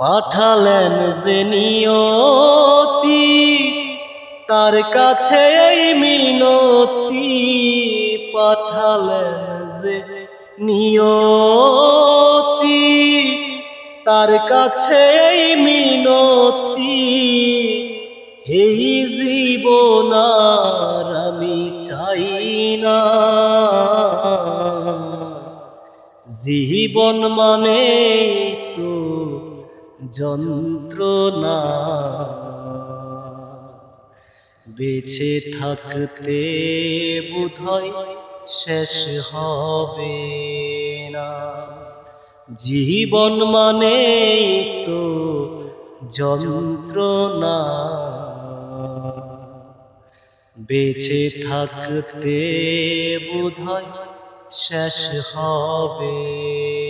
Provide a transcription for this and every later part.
পাঠালেন যে নিয়তি তার কাছে এই মিনতি। পাঠালেন যে নিয়তি তার কাছে এই মিনতি। এই জীবন আমি চাই না। জীবন মানে তো যন্ত্রণা। বেঁচে থাকতে বোধয় শেষ হবে না। জীবন মানে তো যন্ত্রণা। বেঁচে থাকতে বোধয় শেষ হবে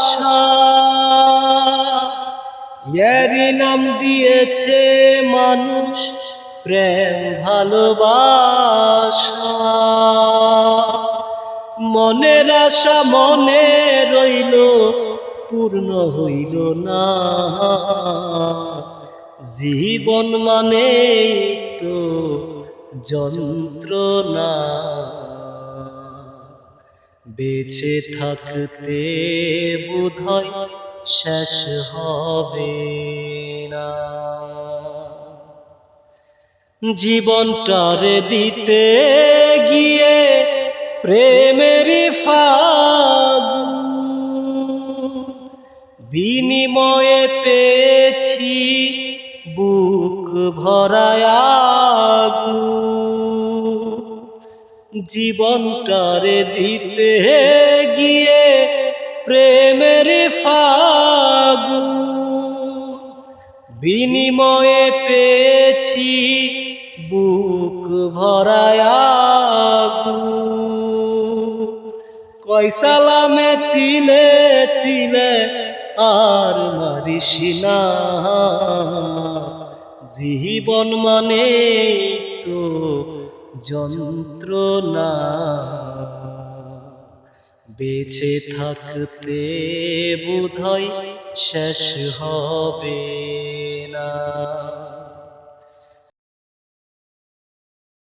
এরই নাম দিয়েছে মানুষ প্রেম, ভালোবাসা। মনের আশা মনে রইল, পূর্ণ হইল না। জীবন মানে তো যন্ত্রণা। বেঁচে থাকতে বোধহয় শেষ হবে না জীবনটারে দিতে গিয়ে প্রেমের ফাগুন বিনিময়ে পেয়েছি বুক ভরায়। জীবনটারে দিতে বিনিময়ে পেয়েছি বুক ভরায় আগুন। কয় তিলে তিলে আর মারিস না। জীবন মানে তো যন্ত্রণা। বেঁচে থাকতে বোধহয় শেষ হবে। شاء